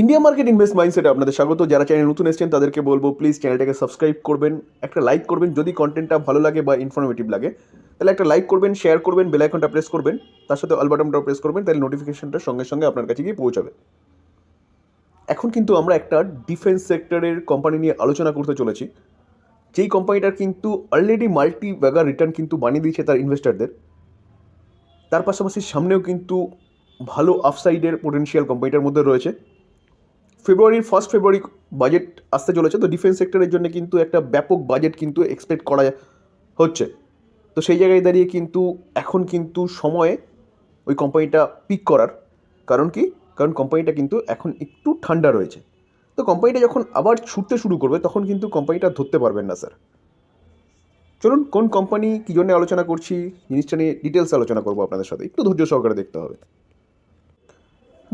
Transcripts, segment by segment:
India market invest মাইন্ডসেটে আপনাদের স্বাগত। যারা চ্যানেল নতুন এসেছেন, তাদেরকে বলব প্লিজ চ্যানেলটাকে সাবস্ক্রাইব করবেন, একটা লাইক করবেন, যদি কন্টেন্টটা ভালো লাগে বা ইনফরমেটিভ লাগে, তাহলে একটা লাইক করবেন শেয়ার করবেন বেল আইকনটা প্রেস করবেন, তার সাথে অল বাটনটাও প্রেস করবেন, তাহলে নোটিফিকেশনটা সঙ্গে সঙ্গে আপনার কাছে গিয়ে পৌঁছাবে। এখন কিন্তু আমরা একটা ডিফেন্স সেক্টরের কোম্পানি নিয়ে আলোচনা করতে চলেছি। যেই কোম্পানিটার কিন্তু অলরেডি মাল্টি ব্যাগার রিটার্ন কিন্তু বানিয়ে দিয়েছে তার ইনভেস্টারদের তার পাশাপাশি সামনেও কিন্তু ভালো আফসাইডের পোটেনশিয়াল কোম্পানিটার মধ্যে রয়েছে। ফেব্রুয়ারির ফার্স্ট ফেব্রুয়ারি বাজেট আসতে চলেছে। তো ডিফেন্স সেক্টরের জন্য কিন্তু একটা ব্যাপক বাজেট কিন্তু এক্সপেক্ট করা হচ্ছে। তো সেই জায়গায় দাঁড়িয়ে কিন্তু এখন কিন্তু সময়ে ওই কোম্পানিটা পিক করার। কারণ কি? কারণ কোম্পানিটা কিন্তু এখন একটু ঠান্ডা রয়েছে। তো কোম্পানিটা যখন আবার ছুটতে শুরু করবে, তখন কিন্তু কোম্পানিটা ধরতে পারবেন না স্যার চলুন, কোন কোম্পানি কী জন্য আলোচনা করছি, জিনিসটা নিয়ে ডিটেলস আলোচনা করব আপনাদের সাথে। একটু ধৈর্য সহকারে দেখতে হবে।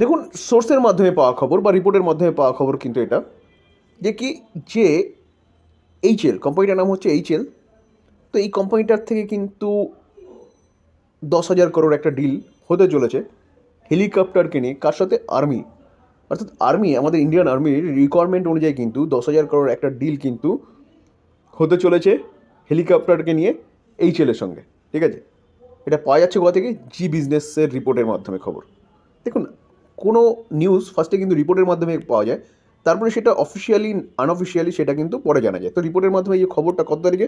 দেখুন সোর্সের মাধ্যমে পাওয়া খবর বা রিপোর্টের মাধ্যমে পাওয়া খবর কিন্তু এটা যে কি, যে এইচএল কোম্পানিটার নাম হচ্ছে এইচএল তো এই কোম্পানিটার থেকে কিন্তু দশ হাজার করোড় একটা ডিল হতে চলেছে হেলিকপ্টারকে নিয়ে, কার সাথে? আর্মি অর্থাৎ আর্মি আমাদের ইন্ডিয়ান আর্মির রিকোয়ারমেন্ট অনুযায়ী কিন্তু দশ হাজার করোড় একটা ডিল কিন্তু হতে চলেছে হেলিকপ্টারকে নিয়ে এইচএলের সঙ্গে। ঠিক আছে? এটা পাওয়া যাচ্ছে কোথা থেকে? জি বিজনেসের রিপোর্টের মাধ্যমে খবর। দেখুন কোনো নিউজ ফার্স্টে কিন্তু রিপোর্টের মাধ্যমে পাওয়া যায়। তারপরে সেটা অফিসিয়ালি আনঅফিসিয়ালি সেটা কিন্তু পরে জানা যায়। তো রিপোর্টের মাধ্যমে এই খবরটা কত তারিখে?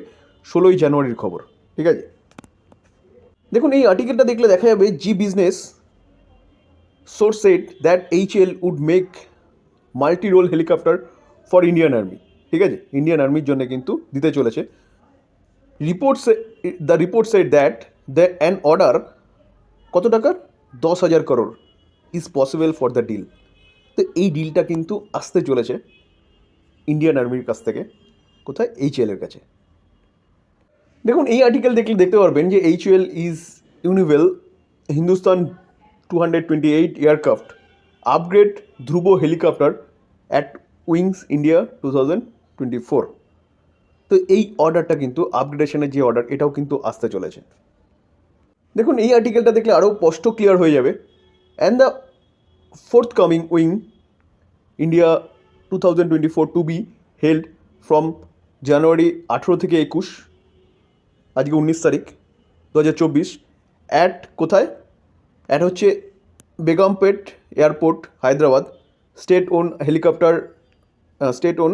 ষোলোই জানুয়ারির খবর, ঠিক আছে? দেখুন, এই আর্টিকেলটা দেখলে দেখা যাবে Zee business source said that H L would make multi role helicopter for Indian army ঠিক আছে? ইন্ডিয়ান আর্মির জন্য কিন্তু দিতে চলেছে। Reports the report said that the an order কত টাকার? দশ হাজার crore is possible for the deal তো এই ডিলটা কিন্তু আসতে চলেছে ইন্ডিয়ান আর্মির কাছ থেকে, কোথায়? এইচ এর কাছে। দেখুন, এই আর্টিকেল দেখলে দেখতে পারবেন যে H L is unveil Hindustan two hundred twenty eight aircraft upgrade Dhruv helicopter at wings India two thousand twenty four তো এই অর্ডারটা কিন্তু আপগ্রেডেশনের যে অর্ডার এটাও কিন্তু আসতে চলেছে। দেখুন, এই আর্টিকেলটা দেখলে আরও স্পষ্ট ক্লিয়ার হয়ে যাবে। Wing India two thousand twenty four to be held from January আঠেরো থেকে একুশ, আজকে উনিশ তারিখ দু হাজার চব্বিশ অ্যাট কোথায়? অ্যাট হচ্ছে Begumpet airport, Hyderabad state own helicopter state own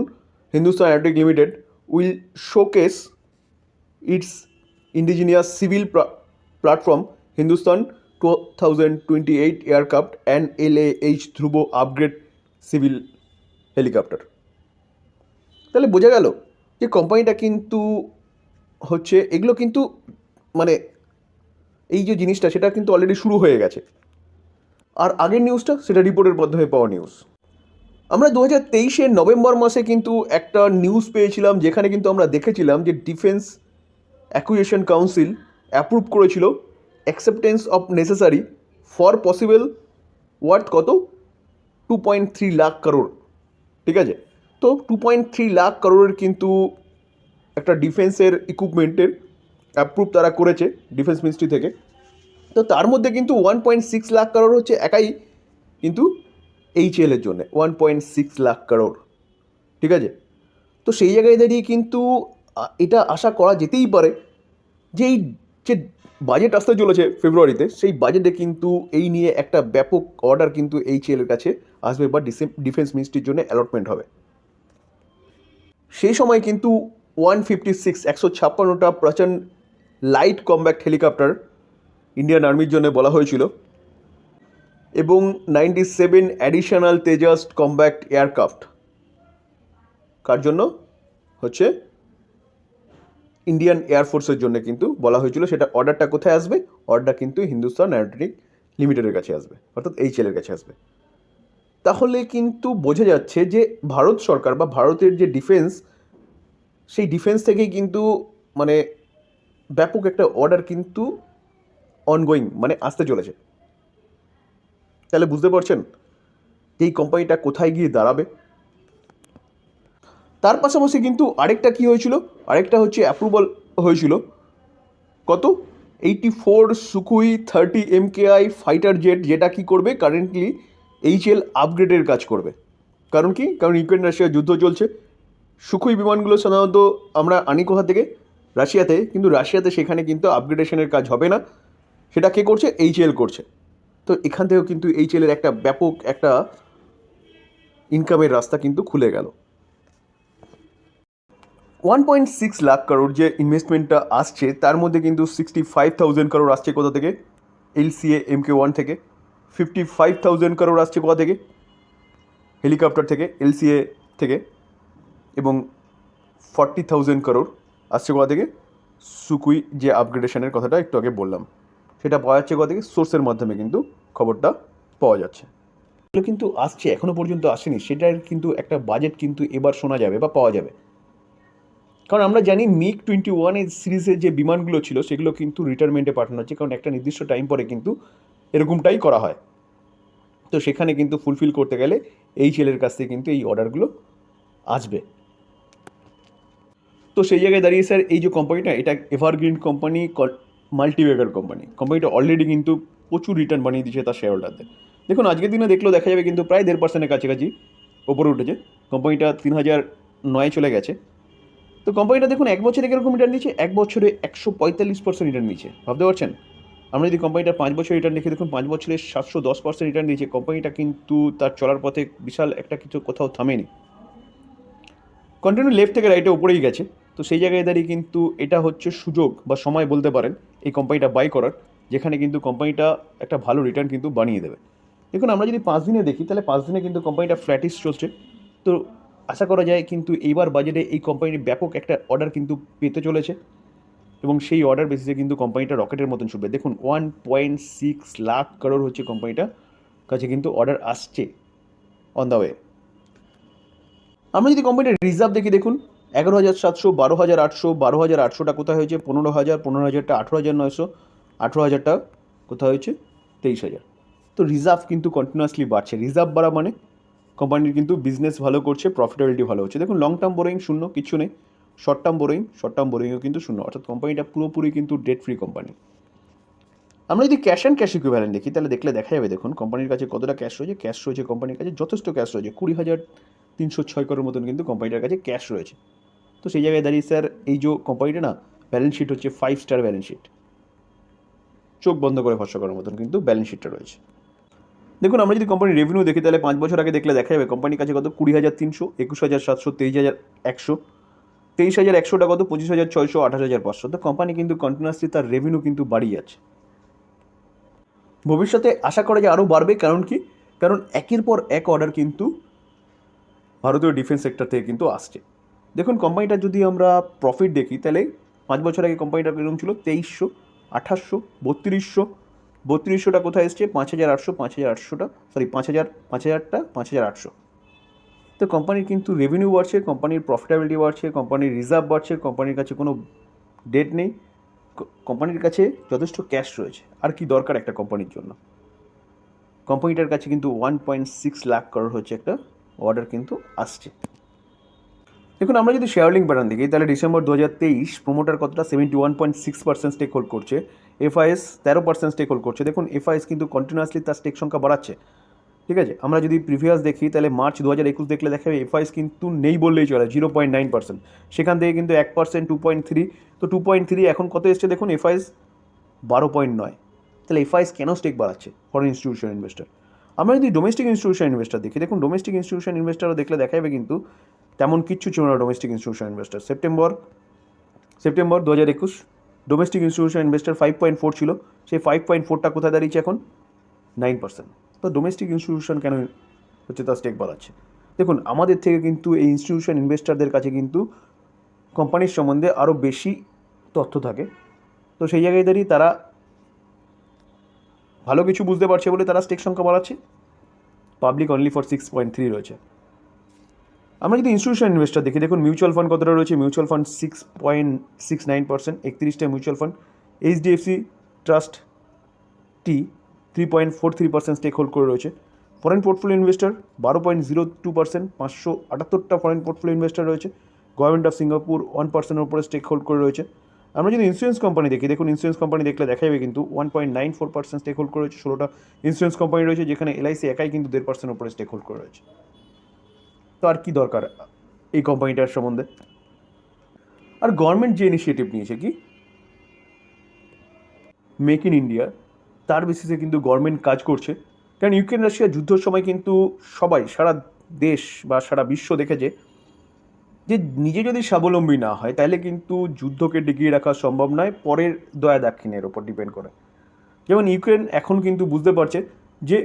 Hindustan aeronautics limited will showcase its indigenous civil platform Hindustan two thousand twenty eight aircraft and L H Dhruv upgrade civil helicopter তাহলে বোঝা গেল যে কোম্পানিটা কিন্তু হচ্ছে, এগুলো কিন্তু মানে এই যে জিনিসটা, সেটা কিন্তু অলরেডি শুরু হয়ে গেছে। আর আগের নিউজটা সেটা রিপোর্টের মাধ্যমে পাওয়া নিউজ আমরা দু হাজার তেইশের নভেম্বর মাসে কিন্তু একটা নিউজ পেয়েছিলাম, যেখানে কিন্তু আমরা দেখেছিলাম যে ডিফেন্স অ্যাকুইয়েশন কাউন্সিল অ্যাপ্রুভ করেছিল acceptance of necessary for possible worth কত? Two point three lakh crore ঠিক আছে? তো টু পয়েন্ট থ্রি লাখ করোড়ের কিন্তু একটা ডিফেন্সের ইকুইপমেন্টের অ্যাপ্রুভ তারা করেছে ডিফেন্স মিনিস্ট্রি থেকে। তো তার মধ্যে কিন্তু one point six lakh crore হচ্ছে একাই কিন্তু এইচএলের জন্য one point six lakh crore ঠিক আছে? তো সেই জায়গায় দাঁড়িয়ে কিন্তু এটা আশা করা যেতেই পারে যে এই যে বাজেট আসতে চলেছে ফেব্রুয়ারিতে সেই বাজেটে কিন্তু এই নিয়ে একটা ব্যাপক অর্ডার কিন্তু এইচএলের কাছে আসবে বা ডিফেন্স মিনিস্ট্রির জন্য অ্যালটমেন্ট হবে। সেই সময় কিন্তু ওয়ান ফিফটি সিক্স একশো ছাপ্পান্নটা প্রচণ্ড লাইট কম্ব্যাক্ট হেলিকপ্টার ইন্ডিয়ান আর্মির জন্য বলা হয়েছিল এবং ninety seven additional Tejas combat aircraft কার জন্য? হচ্ছে ইন্ডিয়ান এয়ারফোর্সের জন্য কিন্তু বলা হয়েছিল সেটা অর্ডারটা কোথায় আসবে? অর্ডার কিন্তু হিন্দুস্তান অ্যারোটিক লিমিটেডের কাছে আসবে, অর্থাৎ এইচএলের কাছে আসবে। তাহলে কিন্তু বোঝা যাচ্ছে যে ভারত সরকার বা ভারতের যে ডিফেন্স সেই ডিফেন্স থেকেই কিন্তু মানে ব্যাপক একটা অর্ডার কিন্তু অনগোয়িং মানে আসতে চলেছে। তাহলে বুঝতে পারছেন? এই কোম্পানিটা কোথায় গিয়ে দাঁড়াবে? তার পাশাপাশি কিন্তু আরেকটা কি হয়েছিল? আরেকটা হচ্ছে অ্যাপ্রুভাল হয়েছিল। কত? Eighty four Sukhoi thirty MKI fighter jet যেটা কি করবে? কারেন্টলি এইচএল আপগ্রেডের কাজ করবে। কারণ কি? কারণ ইউক্রেন রাশিয়ার যুদ্ধ চলছে। সুখুই বিমানগুলো সাধারণত আমরা আনি কোথা থেকে? রাশিয়াতে। কিন্তু রাশিয়াতে সেখানে কিন্তু আপগ্রেডেশনের কাজ হবে না। সেটা কে করছে? এইচএল করছে। তো এখান থেকেও কিন্তু এইচএলের একটা ব্যাপক একটা ইনকামের রাস্তা কিন্তু খুলে গেল। ওয়ান পয়েন্ট সিক্স লাখ কারোর যে ইনভেস্টমেন্টটা আসছে, তার মধ্যে কিন্তু সিক্সটি ফাইভ থাউজেন্ড কারোর আসছে কোথা থেকে? এলসিএ এমকে ওয়ান থেকে। ফিফটি ফাইভ থাউজেন্ড কারোর আসছে কোথা থেকে? হেলিকপ্টার থেকে এলসিএ থেকে। এবং ফর্টি থাউজেন্ড করোড় আসছে কোথা থেকে? সুকুই যে আপগ্রেডেশনের কথাটা একটু আগে বললাম। সেটা পাওয়া যাচ্ছে কোথা থেকে? সোর্সের মাধ্যমে কিন্তু খবরটা পাওয়া যাচ্ছে। কিন্তু আসছে এখনও পর্যন্ত আসেনি। সেটার কিন্তু একটা বাজেট কিন্তু এবার শোনা যাবে বা পাওয়া যাবে। কারণ আমরা জানি মিগ টোয়েন্টি ওয়ানের সিরিজের যে বিমানগুলো ছিল, সেগুলো কিন্তু রিটায়ারমেন্টে পাঠানো হচ্ছে। কারণ একটা নির্দিষ্ট টাইম পরে কিন্তু এরকমটাই করা হয়। তো সেখানে কিন্তু ফুলফিল করতে গেলে এই ছেলের কাছ থেকে কিন্তু এই অর্ডারগুলো আসবে। তো সেই জায়গায় দাঁড়িয়ে স্যার এই যে কোম্পানিটা এটা এভারগ্রিন কোম্পানি মাল্টিওয়েগার কোম্পানি কোম্পানিটা অলরেডি কিন্তু প্রচুর রিটার্ন বানিয়ে দিয়েছে তার শেয়ার হোল্ডারদের দেখুন, আজকের দিনে দেখলেও দেখা যাবে কিন্তু প্রায় দেড় পার্সেন্টের কাছাকাছি ওপরে উঠেছে। কোম্পানিটা তিন হাজার নয় চলে গেছে। তো কোম্পানিটা দেখুন, এক বছরে কীরকম রিটার্ন দিচ্ছে? এক বছরে একশো পঁয়তাল্লিশ পার্সেন্ট রিটার্ন দিচ্ছে ভাবতে পারছেন? আমরা যদি কোম্পানিটা পাঁচ বছর রিটার্ন দেখি, দেখুন, পাঁচ বছরে সাতশো দশ পার্সেন্ট রিটার্ন দিয়েছে। কোম্পানিটা কিন্তু তার চলার পথে বিশাল একটা কিছু কোথাও থামেনি। কন্টিনিউ লেফট থেকে রাইটে উপরেই গেছে। তো সেই জায়গায় দাঁড়িয়ে কিন্তু এটা হচ্ছে সুযোগ বা সময় বলতে পারেন, এই কোম্পানিটা বাই করার, যেখানে কিন্তু কোম্পানিটা একটা ভালো রিটার্ন কিন্তু বানিয়ে দেবে। দেখুন, আমরা যদি পাঁচ দিনে দেখি, তাহলে পাঁচ দিনে কিন্তু কোম্পানিটা ফ্ল্যাটিস চলছে। তো আশা করা যায় কিন্তু এইবার বাজেটে এই কোম্পানির ব্যাপক একটা অর্ডার কিন্তু পেতে চলেছে এবং সেই অর্ডার বেসিসে কিন্তু কোম্পানিটা রকেটের মতন ছুটবে। দেখুন one point six lakh crore হচ্ছে কোম্পানিটা, কাছে কিন্তু অর্ডার আসছে অন দ্য ওয়ে আমরা যদি কোম্পানিটার রিজার্ভ দেখি, দেখুন, এগারো হাজার সাতশো, বারো হাজার আটশো, বারো হাজার আটশোটা কোথায় হয়েছে? পনেরো হাজার, পনেরো হাজারটা, আঠেরো হাজার নয়শো, আঠেরো হাজারটা কোথায় হয়েছে? তেইশ হাজার। তো রিজার্ভ কিন্তু কন্টিনিউয়াসলি বাড়ছে। রিজার্ভ বাড়া মানে কোম্পানির কিন্তু বিজনেস ভালো করছে প্রফিটেবিলিটি ভালো হচ্ছে। দেখুন লং টার্ম বোরিং শূন্য, কিছু নেই। Short term borrowing short term বোরিংও কিন্তু শূন্য। অর্থাৎ কোম্পানিটা পুরোপুরি কিন্তু ডেট ফ্রি কোম্পানি আমরা যদি ক্যাশ অ্যান্ড ক্যাশ ইকুইভ্যালেন্ট দেখি, তাহলে দেখলে দেখা যাবে, দেখুন কোম্পানির কাছে কতটা ক্যাশ রয়েছে? ক্যাশ রয়েছে কোম্পানির কাছে যথেষ্ট ক্যাশ রয়েছে। কুড়ি হাজার তিনশো ছয় করোর মতন কিন্তু কোম্পানিটার কাছে ক্যাশ রয়েছে। তো সেই জায়গায় দাঁড়িয়ে স্যার এই যে কোম্পানিটা না ব্যালেন্স শিট হচ্ছে ফাইভ স্টার ব্যালেন্স শিট চোখ বন্ধ করে ভরসা করার মতন কিন্তু ব্যালেন্স শিটটা রয়েছে। দেখুন, আমরা যদি কোম্পানির রেভিনিউ দেখি, তাহলে পাঁচ বছর আগে দেখলে দেখা যাবে কোম্পানির কাছে কত? কুড়ি হাজার তিনশো, একুশ হাজার সাতশো, তেইশ হাজার একশো, তেইশ হাজার একশোটা কত? পঁচিশ হাজার ছয়শো, আঠাশ হাজার পাঁচশো। তো কোম্পানি কিন্তু কন্টিনিউয়াসলি তার রেভিনিউ কিন্তু বাড়িয়ে যাচ্ছে। ভবিষ্যতে আশা করা যায় আরও বাড়বে, কারণ কি? কারণ একের পর এক অর্ডার কিন্তু ভারতীয় ডিফেন্স সেক্টর থেকে কিন্তু আসছে। দেখুন কোম্পানিটা যদি আমরা প্রফিট দেখি, তাহলে পাঁচ বছর আগে কোম্পানিটা কীরকম ছিল? তেইশশো, আঠাশশো, বত্রিশশো বত্রিশশোটা কোথায় এসছে? পাঁচ হাজার আটশো, পাঁচ হাজার আটশোটা সরি পাঁচ হাজার, পাঁচ হাজারটা, পাঁচ হাজার আটশো। তো কোম্পানির কিন্তু রেভিনিউ বাড়ছে কোম্পানির প্রফিটেবিলিটি বাড়ছে কোম্পানির রিজার্ভ বাড়ছে কোম্পানির কাছে কোনো ডেট নেই। কোম্পানির কাছে যথেষ্ট ক্যাশ রয়েছে। আর কি দরকার একটা কোম্পানির জন্য? কোম্পানিটার কাছে কিন্তু one point six lakh crore হচ্ছে একটা অর্ডার কিন্তু আসছে। দেখুন, আমরা যদি শেয়ার লিঙ্ক প্যাটার্ন দেখি, তাহলে ডিসেম্বর দু হাজার তেইশ প্রোমোটার কতটা? Seventy one point six percent stake hold করছে। এফআইএস তেরো পার্সেন্ট স্টেক হোল্ড করছে। দেখুন এফআইএস কিন্তু কন্টিনিউয়াসলি তার স্টেক সংখ্যা বাড়াচ্ছে। ঠিক আছে? আমরা যদি প্রিভিয়াস দেখি, তাহলে মার্চ দু হাজার একুশ দেখলে দেখা যাবে এফআইএস কিন্তু নেই বললেই চলে জিরো পয়েন্ট নাইন পার্সেন্ট সেখান থেকে কিন্তু এক পার্সেন্ট টু পয়েন্ট থ্রি তো টু পয়েন্ট থ্রি এখন কত এসছে দেখুন এফআইএস বারো পয়েন্ট নয়। তাহলে এফআইএস কেন স্টেক বাড়াচ্ছে? ফরেন ইনস্টিটিউশন ইনভেস্টার আমরা যদি ডোমেস্টিক ইনস্টিটিউশন ইনভেস্টার দেখি, দেখুন ডোমেস্টিক ইনস্টিটিউশন ইনভেস্টারও দেখলে দেখা যাবে কিন্তু তেমন কিচ্ছু ছিল না domestic institution investor September September দু হাজার একুশ। Domestic institution investor five point four ছিল, সেই ফাইভ পয়েন্ট ফোরটা কোথায় দাঁড়িয়েছে এখন? নাইন পার্সেন্ট তো ডোমেস্টিক ইনস্টিটিউশন কেন হচ্ছে তার স্টেক বাড়াচ্ছে? দেখুন, আমাদের থেকে কিন্তু এই ইনস্টিটিউশন ইনভেস্টারদের কাছে কিন্তু কোম্পানির সম্বন্ধে আরও বেশি তথ্য থাকে। তো সেই জায়গায় দাঁড়িয়ে তারা ভালো কিছু বুঝতে পারছে বলে তারা স্টেক সংখ্যা বাড়াচ্ছে। Public only for six point three রয়েছে। আমরা যদি ইনস্টিটিউশন ইনভেস্টার দেখি। দেখুন মিউচুয়াল ফান্ড কতটা রয়েছে? Mutual fund six point six nine percent একত্রিশটা mutual fund HDFC trust T three point four three percent stake hold করে রয়েছে। ফরেন পোর্টফোলিও ইনভেস্টার বারো পয়েন্ট জিরো টু পার্সেন্ট পাঁচশো আটাত্তরটা ফরেন পোর্টফোলিও ইনভেস্টার রয়েছে। Government of Singapore one পার্সেন্টের উপরে stake hold করে রয়েছে। আমরা যদি ইন্স্যুরেন্স কোম্পানি দেখি, দেখুন ইন্স্যুরেন্স কোম্পানি দেখলে দেখা যাবে কিন্তু one point nine four percent stake hold করে রয়েছে, ষোলোটা ইন্স্যুরেন্স কোম্পানি রয়েছে, যেখানে এলআইসি একাই কিন্তু দেড় পার্সেন্ট উপরে স্টেক হোল্ড করে রয়েছে। তো আর কি দরকার এই কোম্পানিটার সম্বন্ধে? আর গভর্নমেন্ট যে ইনিশিয়েটিভ নিয়েছে কি? মেক ইন ইন্ডিয়া তার বেসিসে কিন্তু গভর্নমেন্ট কাজ করছে। কারণ ইউক্রেন রাশিয়া যুদ্ধের সময় কিন্তু সবাই, সারা দেশ বা সারা বিশ্ব দেখেছে যে নিজে যদি স্বাবলম্বী না হয়, তাহলে কিন্তু যুদ্ধকে ডিগিয়ে রাখা সম্ভব নয়, পরের দয়া দাক্ষিণের ওপর ডিপেন্ড করে। যেমন ইউক্রেন এখন কিন্তু বুঝতে পারছে যে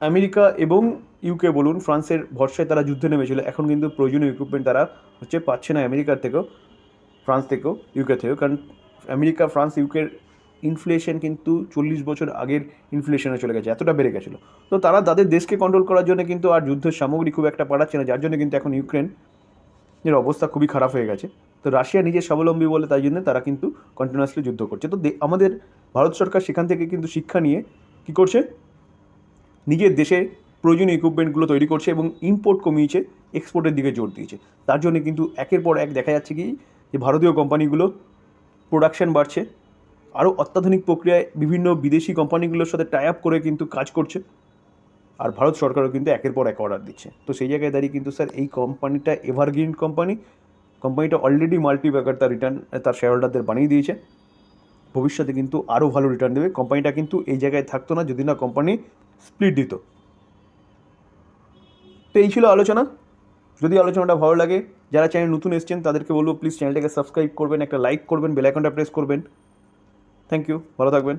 আমেরিকা এবং ইউকে বলুন, ফ্রান্সের ভরসায় তারা যুদ্ধে নেমেছিল। এখন কিন্তু প্রয়োজনীয় ইকুইপমেন্ট তারা হচ্ছে পাচ্ছে না আমেরিকার থেকেও, ফ্রান্স থেকেও ইউকে থেকেও। কারণ আমেরিকা, ফ্রান্স ইউকের ইনফ্লেশন কিন্তু চল্লিশ বছর আগের ইনফ্লেশনে চলে গেছে, এতটা বেড়ে গেছিল। তো তারা তাদের দেশকে কন্ট্রোল করার জন্য কিন্তু আর যুদ্ধের সামগ্রী খুব একটা পাঠাচ্ছে না, যার জন্য কিন্তু এখন ইউক্রেন এর অবস্থা খুবই খারাপ হয়ে গেছে। তো রাশিয়া নিজের স্বাবলম্বী বলে তাই জন্য তারা কিন্তু কন্টিনিউয়াসলি যুদ্ধ করছে। তো আমাদের ভারত সরকার সেখান থেকে কিন্তু শিক্ষা নিয়ে কী করছে? নিজের দেশে প্রয়োজনীয় ইকুইপমেন্টগুলো তৈরি করছে এবং ইম্পোর্ট কমিয়েছে এক্সপোর্টের দিকে জোর দিয়েছে। তার জন্য কিন্তু একের পর এক দেখা যাচ্ছে কি, যে ভারতীয় কোম্পানিগুলো প্রোডাকশন বাড়ছে, আরও অত্যাধুনিক প্রক্রিয়ায় বিভিন্ন বিদেশি কোম্পানিগুলোর সাথে টাই আপ করে কিন্তু কাজ করছে, আর ভারত সরকারও কিন্তু একের পর এক অর্ডার দিচ্ছে। তো সেই জায়গায় দাঁড়িয়ে কিন্তু স্যার এই কোম্পানিটা এভারগ্রিন কোম্পানি, কোম্পানিটা অলরেডি মাল্টি ব্যাকার তার রিটার্ন তার শেয়ার হোল্ডারদের বানিয়ে দিয়েছে। ভবিষ্যতে কিন্তু আরও ভালো রিটার্ন দেবে। কোম্পানিটা কিন্তু এই জায়গায় থাকতো না, যদি না কোম্পানি স্প্লিট দিত। তো এই ছিল আলোচনা। যদি আলোচনাটা ভালো লাগে, যারা চ্যানেল নতুন এসছেন, তাদেরকে বলব প্লিজ চ্যানেলটাকে সাবস্ক্রাইব করবেন, একটা লাইক করবেন বেল আইকনটা প্রেস করবেন। থ্যাংক ইউ ভালো থাকবেন।